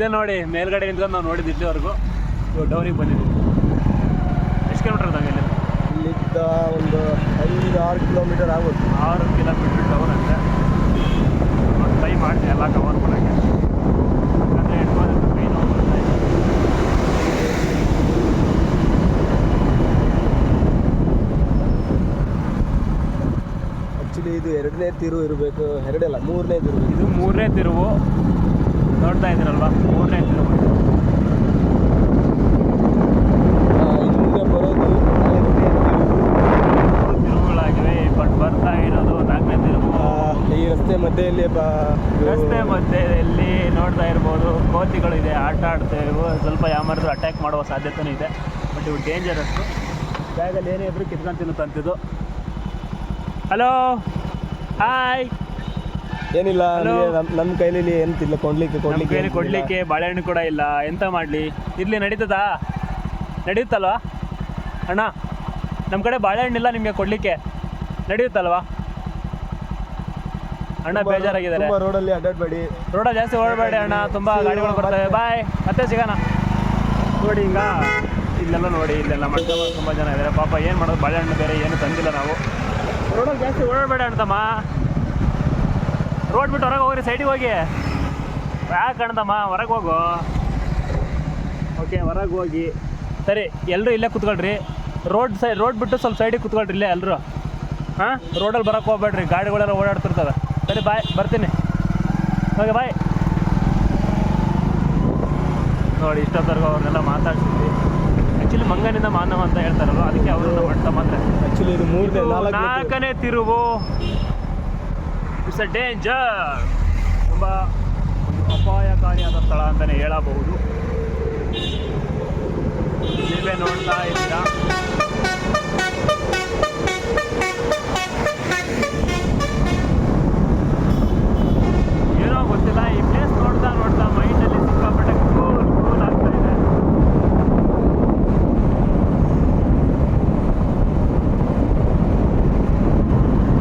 ಇದೆ ನೋಡಿ ಮೇಲ್ಗಡೆ ನಿಂತ್ಕೊಂಡು ನಾವು ನೋಡಿದ್ದು ಇಲ್ಲಿವರೆಗೂ. ಡೌನಿಗೆ ಬಂದಿದ್ದೀವಿ ಎಷ್ಟು ಕಿಲೋಮೀಟರ್ ಅದಂಗೆ ಇಲ್ಲಿ ಇಲ್ಲಿದ್ದ ಒಂದು ಐದು ಆರು ಕಿಲೋಮೀಟರ್ ಆಗುತ್ತೆ. ಆರು ಕಿಲೋಮೀಟರ್ ಡೌನ್ ಅಂದರೆ ಒಂದು ಟ್ರೈ ಮಾಡಿ ಎಲ್ಲ ಕವರ್ ಮಾಡೋಕ್ಕೆ. ಯಾಕಂದರೆ ಬರ್ತಾ ಇದೆ ಆ್ಯಕ್ಚುಲಿ ಇದು ಎರಡನೇ ತಿರು ಇರಬೇಕು. ಎರಡಲ್ಲ ಮೂರನೇ ತಿರು ಇದು ಮೂರನೇ ತಿರುವು. ನೋಡ್ತಾ ಇದ್ದೀರಲ್ವಾ ಮೂರನೇ ತಿರುವು ಇದು. ಬರೋದು ಮೂರು ತಿರುವುಗಳಾಗಿವೆ ಬಟ್ ಬರ್ತಾ ಇರೋದು ನಾಲ್ಕನೇ ತಿರುವು. ಈ ರಸ್ತೆ ಮಧ್ಯೆಯಲ್ಲಿ ರಸ್ತೆ ಮಧ್ಯದಲ್ಲಿ ನೋಡ್ತಾ ಇರ್ಬೋದು. ಕೋತಿಗಳು ಇದೆ ಆಟ ಆಡ್ತೇವೆ ಸ್ವಲ್ಪ ಯಾಮಾರಿದ್ರು ಅಟ್ಯಾಕ್ ಮಾಡುವ ಸಾಧ್ಯತೆನೂ ಇದೆ ಬಟ್ ಇವು ಡೇಂಜರಸ್ಸು ಬ್ಯಾಗಲ್ಲಿ ಏನೇ ಇದ್ರು ಕಿತ್ಕೊಂಡು ತಿನ್ನುತ್ತಂತಿದ್ದು. ಹಲೋ ಹಾಯ್ ಏನಿಲ್ಲ. ನಮ್ಮ ಕೈಲಿ ಎಂತಿಲ್ಲ ಕೊಡ್ಲಿಕ್ಕೆ ಕೊಡ್ಲಿಕ್ಕೆ ಏನು. ಕೊಡಲಿಕ್ಕೆ ಬಾಳೆಹಣ್ಣು ಕೂಡ ಇಲ್ಲ. ಎಂತ ಮಾಡಲಿ? ಇರ್ಲಿ ನಡೀತದಾ? ನಡೆಯುತ್ತಲ್ವಾ ಅಣ್ಣ ನಮ್ಮ ಕಡೆ ಬಾಳೆಹಣ್ಣಿಲ್ಲ ನಿಮಗೆ ಕೊಡಲಿಕ್ಕೆ. ನಡೆಯುತ್ತಲ್ವಾ ಅಣ್ಣ ಬೇಜಾರಾಗಿದ್ದಾರೆ. ರೋಡಲ್ಲಿ ಅಡ್ಡಾಡಬೇಡಿ. ರೋಡ ಜಾಸ್ತಿ ಓಡಬೇಡಿ ಅಣ್ಣ. ತುಂಬಾ ಗಾಡಿಗಳು ಬರ್ತವೆ ಬಾಯ್ ಮತ್ತೆ ಸಿಗೋಣ. ನೋಡಿ ಈಗ ಇಲ್ಲೆಲ್ಲ ನೋಡಿ ಇಲ್ಲೆಲ್ಲ ಮಟ್ಟ ತುಂಬ ಜನ ಇದ್ದಾರೆ. ಪಾಪ ಏನು ಮಾಡೋದು? ಬಾಳೆಹಣ್ಣು ಬೇರೆ ಏನು ತಂದಿಲ್ಲ ನಾವು. ರೋಡಲ್ಲಿ ಜಾಸ್ತಿ ಓಡಬೇಡ ಅಣ್ತಮ್ಮ ರೋಡ್ ಬಿಟ್ಟು ಹೊರಗೆ ಹೋಗ್ರಿ ಸೈಡಿಗೆ ಹೋಗಿ. ಯಾಕೆ ಕಣ್ದಮ್ಮ ಹೊರಗೆ ಹೋಗು. ಓಕೆ ಹೊರಗೆ ಹೋಗಿ. ಸರಿ ಎಲ್ಲರೂ ಇಲ್ಲೇ ಕುತ್ಕೊಳ್ರಿ. ರೋಡ್ ಸೈಡ್ ರೋಡ್ ಬಿಟ್ಟು ಸ್ವಲ್ಪ ಸೈಡಿಗೆ ಕುತ್ಕೊಳ್ರಿ ಇಲ್ಲೇ ಎಲ್ಲರೂ ಹಾಂ? ರೋಡಲ್ಲಿ ಬರೋಕೆ ಹೋಗ್ಬೇಡ್ರಿ ಗಾಡಿಗಳೆಲ್ಲ ಓಡಾಡ್ತಿರ್ತವೆ. ಸರಿ ಬಾಯ್ ಬರ್ತೀನಿ. ಓಕೆ ಬಾಯ್ ನೋಡಿ ಇಷ್ಟೊತ್ತರ್ಗು ಅವ್ರನ್ನೆಲ್ಲ ಮಾತಾಡ್ಸಿದ್ವಿ. ಆ್ಯಕ್ಚುಲಿ ಮಂಗನಿಂದ ಮಾನವ ಅಂತ ಹೇಳ್ತಾರಲ್ವ? ಅದಕ್ಕೆ ಅವರು ಮಾಡ್ತಾ ಮಾತ್ರ. ಆ್ಯಕ್ಚುಲಿ ಇದು ಮೂರನೇ. ನಾಲ್ಕನೇ ತಿರುವು. ಇಟ್ಸ್ ಅ ಡೇಂಜರ್ ತುಂಬ ಒಂದು ಅಪಾಯಕಾರಿಯಾದ ಸ್ಥಳ ಅಂತಲೇ ಹೇಳಬಹುದು. ನೀವೇ ನೋಡ್ತಾ ಇದ್ದೀರಾ ಏನೋ ಗೊತ್ತಿಲ್ಲ ಈ ಪ್ಲೇಸ್ ನೋಡ್ತಾ ನೋಡ್ತಾ ಮೈಂಡಲ್ಲಿ ಸಿಕ್ಕಾಪಟ್ಟೆ ಕೂಲ್ ಕೂಲ್ ಆಗ್ತಾ ಇದೆ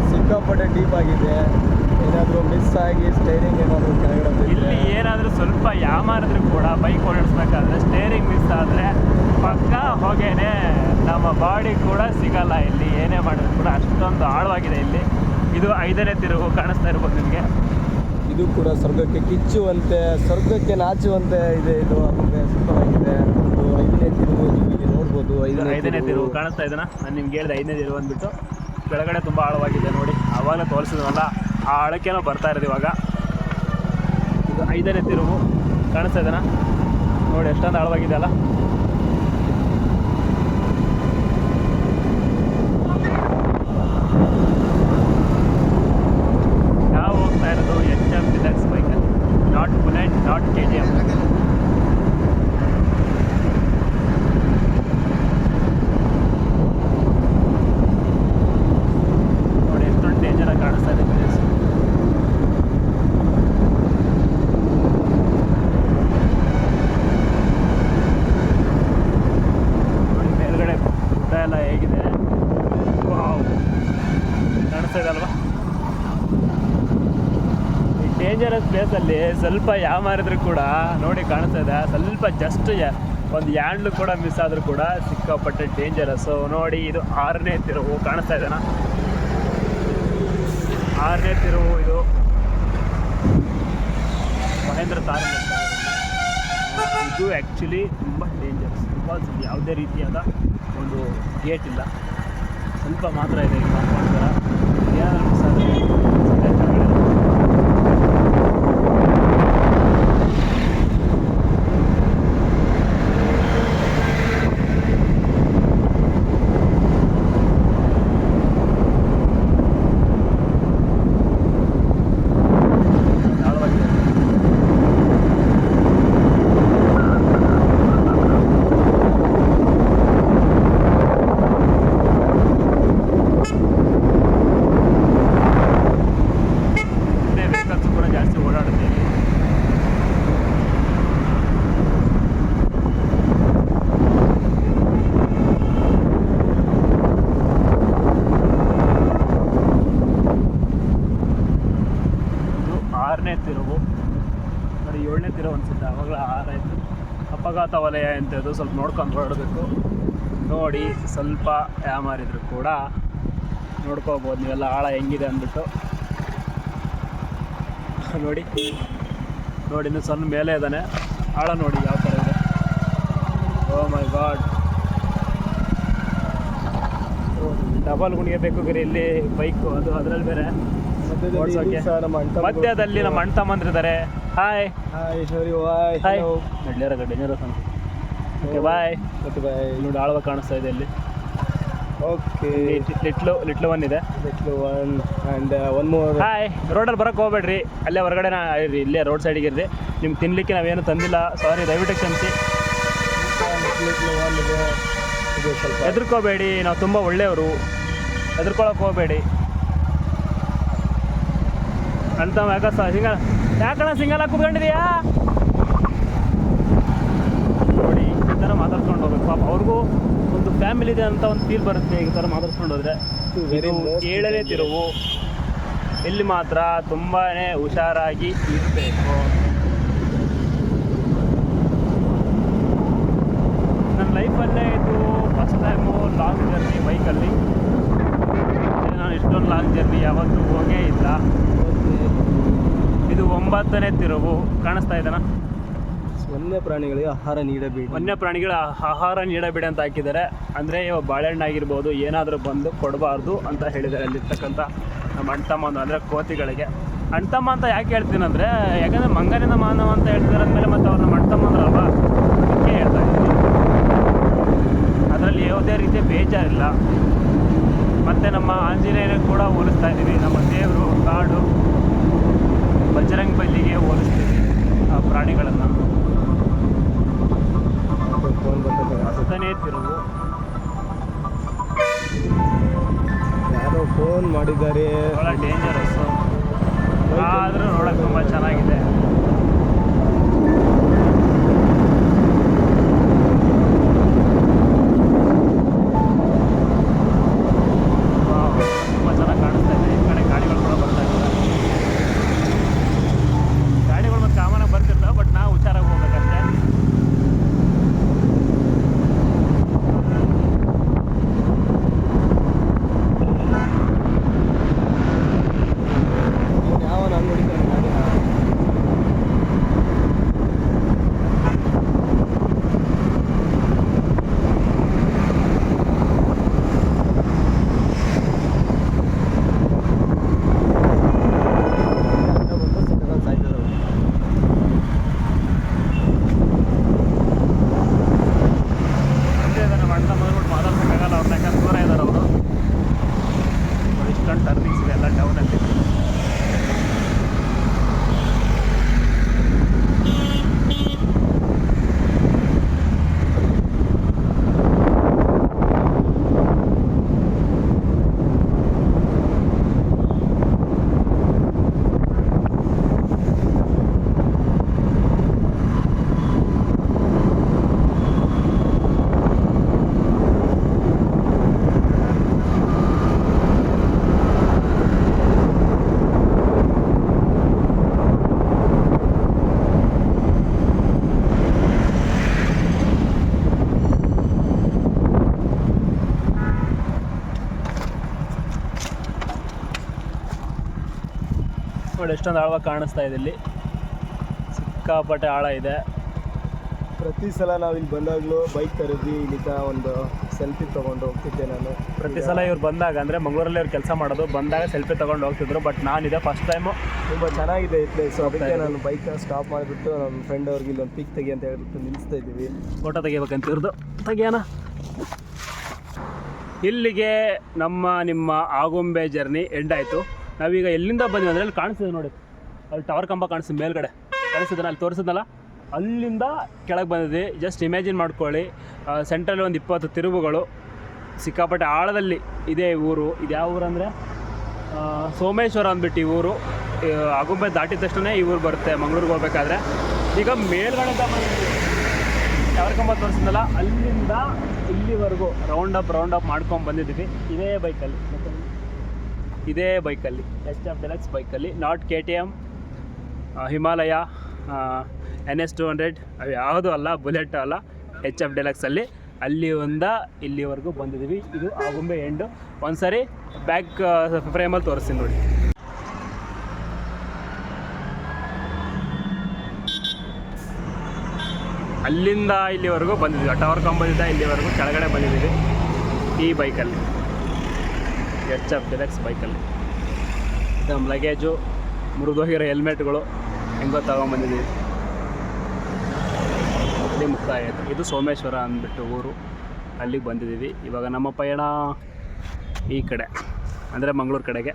ಸಿಕ್ಕಾಪಟ್ಟೆ ಡೀಪ್ ಆಗಿದೆ ಏನಾದರೂ ಮಿಸ್ ಆಗಿ ಸ್ಟೇರಿಂಗ್ ಏನಾದರೂ ಕೆಳಗಡೆ ಇಲ್ಲಿ ಏನಾದರೂ ಸ್ವಲ್ಪ ಯಾಮಾರಿದ್ರು ಕೂಡ ಬೈಕ್ ಓಡಿಸ್ಬೇಕಾದ್ರೆ ಸ್ಟೇರಿಂಗ್ ಮಿಸ್ ಆದರೆ ಪಕ್ಕ ಹೋಗೇನೆ ನಮ್ಮ ಬಾಡಿ ಕೂಡ ಸಿಗಲ್ಲ ಇಲ್ಲಿ ಏನೇ ಮಾಡಿದ್ರು ಕೂಡ ಅಷ್ಟೊಂದು ಆಳವಾಗಿದೆ ಇಲ್ಲಿ. ಇದು ಐದನೇ ತಿರುವು ಕಾಣಿಸ್ತಾ ಇರ್ಬೋದು ನಿಮಗೆ. ಇದು ಕೂಡ ಸ್ವರ್ಗಕ್ಕೆ ಕಿಚ್ಚುವಂತೆ ಸ್ವರ್ಗಕ್ಕೆ ನಾಚುವಂತೆ ಇದೆ ಇದು. ಆಮೇಲೆ ಸುಖವಾಗಿದೆ ಒಂದು ಐದನೇ ತಿರುವು ನಿಮಗೆ ನೋಡ್ಬೋದು ಐದನೇ ಐದನೇ ತಿರುವು ಕಾಣಿಸ್ತಾ ಇದನ್ನ ನಾನು ನಿಮ್ಗೆ ಹೇಳಿದೆ ಐದನೇ ತಿರುವು ಅಂದ್ಬಿಟ್ಟು. ಕೆಳಗಡೆ ತುಂಬ ಆಳವಾಗಿದೆ ನೋಡಿ. ಆವಾಗ ತೋರಿಸಿದ್ವಲ್ಲ. ಆ ಬರ್ತಾ ಇರೋದು ಇವಾಗ. ಇದು ಐದನೇ ತಿರುವು. ಕಾಣಿಸ್ತಾ ಇದೆನಾ? ನೋಡಿ ಎಷ್ಟೊಂದು ಆಳವಾಗಿದೆ ಅಲ್ಲ ನಾವು ಹೋಗ್ತಾ ಇರೋದು ಎಚ್ ಎಂ ಡಿಲಕ್ಸ್ ಬೈಕಲ್ಲಿ not bullet not K G M ನೋಡಿ ಎಷ್ಟೊಂದು ಡೇಂಜರ್ ಆಗಿ ಕಾಣಿಸ್ತಾ ಇದೆ ಪ್ಲೇಸ್ ನೋಡಿ ಮೇಲ್ಗಡೆ ಗುಡ್ಡ ಎಲ್ಲ ಹೇಗಿದೆ ವಾವ್. ಕಾಣಿಸ್ತಾ ಇದೆ ಅಲ್ವಾ ಈ ಡೇಂಜರಸ್ ಪ್ಲೇಸಲ್ಲಿ ಸ್ವಲ್ಪ ಯಾಮಾರಿದ್ರು ಕೂಡ ನೋಡಿ ಕಾಣಿಸ್ತಾ ಇದೆ. ಸ್ವಲ್ಪ ಜಸ್ಟ್ ಒಂದು ಹ್ಯಾಂಡ್ಲು ಕೂಡ ಮಿಸ್ ಆದರೂ ಕೂಡ ಸಿಕ್ಕಾಪಟ್ಟೆ ಡೇಂಜರಸ್ ನೋಡಿ ಇದು ಆರನೇ ತಿರುವು ಕಾಣಿಸ್ತಾ ಇದೆನಾ ಆರನೇ ತಿರುವು ಇದು. ಮಹೇಂದ್ರ ತಾರ ಇದು ಆ್ಯಕ್ಚುಲಿ ತುಂಬ ಡೇಂಜರಸ್ ಬಿಕಾಸ್ ಯಾವುದೇ ರೀತಿಯಾದ ಒಂದು ಗೇಟ್ ಇಲ್ಲ. ಸ್ವಲ್ಪ ಮಾತ್ರ ಇದೆ ಈ ಕಾಂಪೌಂಡ್ ಥರ ಏನಾದರೂ ಮಿಸ್ ಆದರೆ ಸೀದಾ ಕೆಳಗಡೆ ಆಳವಾಗಿದೆ ಮುಂದೆ ವೆಹಿಕಲ್ಸ್ ಕೂಡ ಜಾಸ್ತಿ ಓಡಾಡುತ್ತೆ ಇಲ್ಲಿ ಇದು ಆರನೇ ತಿರುವು ನೋಡಿ ಏಳನೇ ತಿರೋ ಅನ್ಸುತ್ತೆ ಅವಾಗಲೇ ಆರಾಯ್ತು ಅಪಘಾತ ವಲಯ ಎಂಥದ್ದು ಸ್ವಲ್ಪ ನೋಡ್ಕೊಂಡು ಹೊರಡಬೇಕು. ನೋಡಿ ಸ್ವಲ್ಪ ಯಾಮಾರಿದ್ರು ಕೂಡ ನೋಡ್ಕೋಬೋದು ನೀವೆಲ್ಲ ಆಳ ಹೆಂಗಿದೆ ಅಂದ್ಬಿಟ್ಟು. ನೋಡಿ ನೋಡಿ ಇನ್ನು ಸಣ್ಣ ಮೇಲೆ ಇದ್ದಾನೆ. ಆಳ ನೋಡಿ ಯಾವ ಥರ ಇದೆ. ಓ ಮೈ ಗಾಡ್ ಡಬಲ್ ಗುಣಿಗೆ ಬೇಕು ಬೇರೆ ಇಲ್ಲಿ ಬೈಕು ಅದು ಅದರಲ್ಲಿ ಬೇರೆ. ಮಧ್ಯದಲ್ಲಿ ನಮ್ಮ ಅಣ್ಣ ತಮ್ಮಂದ್ರಿದ್ದಾರೆ ಹಾಯ್ ಹಾಯ್ ಸರಿ ಬಾಯ್ ಹಾಯ್ ನಡ್ಲಿಯಾರ ಡೇಂಜರಸ್ ಅಂತ ಓಕೆ ಬಾಯ್ ಓಕೆ ಬಾಯ್ ನೋಡಿ ಆಳ್ವ ಕಾಣಿಸ್ತಾ ಇದೆ ಇಲ್ಲಿ. ಓಕೆ ಲಿಟ್ಲು ಲಿಟ್ಲು ಒನ್ ಇದೆ. Little one and one more hi ರೋಡಲ್ಲಿ ಬರೋಕ್ಕೆ ಹೋಗ್ಬೇಡ್ರಿ. ಅಲ್ಲೇ ಹೊರಗಡೆ ನಾ ಇರ್ರಿ ಇಲ್ಲೇ ರೋಡ್ ಸೈಡಿಗೆ ಇರ್ರಿ. ನಿಮ್ಗೆ ತಿನ್ನಲಿಕ್ಕೆ ನಾವೇನು ತಂದಿಲ್ಲ. ಸಾರಿ ದಯವಿಟ್ಟು ಕ್ಷಮಿಸಿ. ಎದ್ರಕೋಬೇಡಿ ನಾವು ತುಂಬ ಒಳ್ಳೆಯವರು. ಹೆದರ್ಕೊಳಕ್ಕೆ ಹೋಗಬೇಡಿ. ಅಂತ ಯಾಕ ಸಿಂಗಲ್ ಯಾಕಣ್ಣ ಸಿಂಗಲ್ ಹಾಕಿ ಕುತ್ಕೊಂಡಿದೀಯಾ? ನೋಡಿ ಈ ಥರ ಮಾತಾಡ್ಸ್ಕೊಂಡು ಹೋಗ್ಬೇಕು. ಪಾಪ ಅವ್ರಿಗೂ ಒಂದು ಫ್ಯಾಮಿಲಿ ಇದೆ ಅಂತ ಒಂದು ಫೀಲ್ ಬರುತ್ತೆ ಈ ಥರ ಮಾತಾಡ್ಸ್ಕೊಂಡು ಹೋದ್ರೆ. ಏಳನೇ ತಿರುವು. ಇಲ್ಲಿ ಮಾತ್ರ ತುಂಬಾ ಹುಷಾರಾಗಿ ಇರಬೇಕು. ನನ್ನ ಲೈಫಲ್ಲೇ ಇದು ಫಸ್ಟ್ ಟೈಮು ಲಾಂಗ್ ಜರ್ನಿ ಬೈಕಲ್ಲಿ ನಾನು ಇಷ್ಟೊಂದು ಲಾಂಗ್ ಜರ್ನಿ ಯಾವತ್ತೂ ಹೋಗೇ ಇಲ್ಲ. ಇದು ಒಂಬತ್ತನೇ ತಿರುವು. ಕಾಣಿಸ್ತಾ ಇದೆನಾ? ವನ್ಯ ಪ್ರಾಣಿಗಳಿಗೆ ಆಹಾರ ನೀಡಬೇಡಿ. ವನ್ಯ ಪ್ರಾಣಿಗಳ ಆಹಾರ ನೀಡಬೇಡಿ ಅಂತ ಹಾಕಿದ್ದಾರೆ. ಅಂದರೆ ಇವಾಗ ಬಾಳೆಹಣ್ಣು ಆಗಿರ್ಬೋದು ಏನಾದರೂ ಬಂದು ಕೊಡಬಾರ್ದು ಅಂತ ಹೇಳಿದ್ದಾರೆ ಅಲ್ಲಿರ್ತಕ್ಕಂಥ ನಮ್ಮ ಅಣ್ತಮ್ಮ ಅಂದರೆ ಕೋತಿಗಳಿಗೆ. ಅಣ್ತಮ್ಮ ಅಂತ ಯಾಕೆ ಹೇಳ್ತೀನಿ ಅಂದರೆ ಯಾಕಂದರೆ ಮಂಗನಿಂದ ಮಾನವ ಅಂತ ಹೇಳ್ತಿದ್ದಾರೆ ಅಂದಮೇಲೆ ಮತ್ತು ಅವ್ರನ್ನ ನಮ್ಮ ಅಣ್ತಮ್ಮಂದ್ರಲ್ವಾ ಅದಕ್ಕೆ ಹೇಳ್ತಾ ಇದ್ದೀನಿ. ಅದರಲ್ಲಿ ಯಾವುದೇ ರೀತಿಯ ಬೇಜಾರಿಲ್ಲ. ಮತ್ತು ನಮ್ಮ ಆಂಜನೇಯರಿಗೆ ಕೂಡ ಹೋಲಿಸ್ತಾ ಇದ್ದೀವಿ. ನಮ್ಮ ದೇವರು, ಕಾಡು ಬಜರಂಗ್ ಬಲ್ಲಿಗೆ ಹೋಲಿಸ್ತೀವಿ ಆ ಪ್ರಾಣಿಗಳನ್ನು. ಹತ್ತನೇ ತಿರುವು. ಯಾರೋ ಫೋನ್ ಮಾಡಿದ್ದಾರೆ. ಎಷ್ಟೊಂದು ಆಳವಾಗಿ ಕಾಣಿಸ್ತಾ ಇದೆ ಇಲ್ಲಿ. ಸಿಕ್ಕಾಪಟ್ಟೆ ಆಳ ಇದೆ. ಪ್ರತಿ ಸಲ ನಾವು ಇಲ್ಲಿ ಬಂದಾಗಲೂ ಬೈಕ್ ಖರೀದಿ ಇಲ್ಲಿಂದ ಒಂದು ಸೆಲ್ಫಿ ತೊಗೊಂಡು ಹೋಗ್ತಿದ್ದೆ ನಾನು. ಪ್ರತಿ ಸಲ ಇವ್ರು ಬಂದಾಗ ಅಂದರೆ ಮಂಗಳೂರಲ್ಲಿ ಅವ್ರು ಕೆಲಸ ಮಾಡೋದು ಬಂದಾಗ ಸೆಲ್ಫಿ ತೊಗೊಂಡು ಹೋಗ್ತಿದ್ರು ಬಟ್ ನಾನಿದೆ ಫಸ್ಟ್ ಟೈಮು ತುಂಬ ಚೆನ್ನಾಗಿದೆ ಈ ಪ್ಲೇಸು ಅದಕ್ಕೆ ನಾನು ಬೈಕ್ ಸ್ಟಾಪ್ ಮಾಡಿಬಿಟ್ಟು ನಮ್ಮ ಫ್ರೆಂಡ್ ಅವ್ರಿಗೆ ಇಲ್ಲೊಂದು ಪಿಕ್ ತೆಗಿ ಅಂತ ಹೇಳ್ಬಿಟ್ಟು ನಿಲ್ಲಿಸ್ತಾ ಇದ್ದೀವಿ. ಫೋಟೋ ತೆಗಿಬೇಕಂತ ಇವ್ರದ್ದು ತೆಗಿಯೋಣ. ಇಲ್ಲಿಗೆ ನಮ್ಮ ನಿಮ್ಮ ಆಗುಂಬೆ ಜರ್ನಿ ಎಂಡ್ ಆಯಿತು. ನಾವೀಗ ಎಲ್ಲಿಂದ ಬಂದ್ವಿ ಅಂದರೆ ಅಲ್ಲಿ ಕಾಣಿಸ್ತಿದೆ ನೋಡಿ. ಅಲ್ಲಿ ಟವರ್ ಕಂಬ ಕಾಣಿಸ್ತಿದೆ ಮೇಲ್ಗಡೆ. ಕಾಣಿಸ್ತಿದ್ದಾನೆ ಅಲ್ಲಿ? ತೋರಿಸಿದ್ನಲ್ಲ? ಅಲ್ಲಿಂದ ಕೆಳಗೆ ಬಂದಿದ್ವಿ. ಜಸ್ಟ್ ಇಮ್ಯಾಜಿನ್ ಮಾಡ್ಕೊಳ್ಳಿ. ಸೆಂಟ್ರಲ್ಲಿ ಒಂದು ಇಪ್ಪತ್ತು ತಿರುವುಗಳು. ಸಿಕ್ಕಾಪಟ್ಟೆ ಆಳದಲ್ಲಿ ಇದೆ ಊರು. ಇದು ಯಾವ ಊರು ಅಂದರೆ? ಸೋಮೇಶ್ವರ ಅಂದ್ಬಿಟ್ಟು ಈ ಊರು. ಆಗುಂಬೆ ದಾಟಿದ ತಕ್ಷಣ ಈ ಊರು ಬರುತ್ತೆ. ಮಂಗ್ಳೂರಿಗೆ ಹೋಗ್ಬೇಕಾದ್ರೆ. ಈಗ ಮೇಲ್ಗಡೆ ಟವರ್ ಕಂಬ ತೋರಿಸಿದ್ನಲ್ಲ? ಅಲ್ಲಿಂದ ಇಲ್ಲಿವರೆಗೂ ರೌಂಡ್ ಅಪ್ ರೌಂಡ್ ಅಪ್ ಮಾಡ್ಕೊಂಡು ಬಂದಿದ್ದೀವಿ ಇದೇ ಬೈಕಲ್ಲಿ ಇದೇ ಬೈಕಲ್ಲಿ ಎಚ್ ಎಫ್ ಡೆಲಕ್ಸ್ ಬೈಕಲ್ಲಿ not K T M Himalaya N S two hundred ಅವು ಯಾವುದೂ ಅಲ್ಲ, ಬುಲೆಟ್ ಅಲ್ಲ ಎಚ್ ಎಫ್ ಡೆಲಕ್ಸಲ್ಲಿ ಅಲ್ಲಿ. ಒಂದ ಇಲ್ಲಿವರೆಗೂ ಬಂದಿದ್ದೀವಿ. ಇದು ಆಗುಂಬೆ ಎಂಡು ಒಂದ್ಸರಿ ಬ್ಯಾಕ್ ಫ್ರೇಮಲ್ಲಿ ತೋರಿಸ್ತೀನಿ ನೋಡಿ. ಅಲ್ಲಿಂದ ಇಲ್ಲಿವರೆಗೂ ಬಂದಿದ್ದೀವಿ. ಟವರ್ ಕಂಬದಿಂದ ಇಲ್ಲಿವರೆಗೂ ಕೆಳಗಡೆ ಬಂದಿದ್ದೀವಿ ಈ ಬೈಕಲ್ಲಿ ಎಚ್ ಎಫ್ ಡಿಲೆಕ್ಸ್ ಬೈಕಲ್ಲಿ ನಮ್ಮ ಲಗೇಜು ಮುರಿದೋಗಿರೋ ಹೆಲ್ಮೆಟ್ಗಳು ಹೆಂಗೋ ತಗೊಂಬಂದಿದ್ದೀವಿ ಇಲ್ಲಿ ಮುಕ್ತಾಯ ಆಯಿತು ಇದು ಸೋಮೇಶ್ವರ ಅಂದ್ಬಿಟ್ಟು ಊರು. ಅಲ್ಲಿಗೆ ಬಂದಿದ್ದೀವಿ ಇವಾಗ ನಮ್ಮ ಪಯಣ ಈ ಕಡೆ. ಅಂದರೆ ಮಂಗಳೂರು ಕಡೆಗೆ.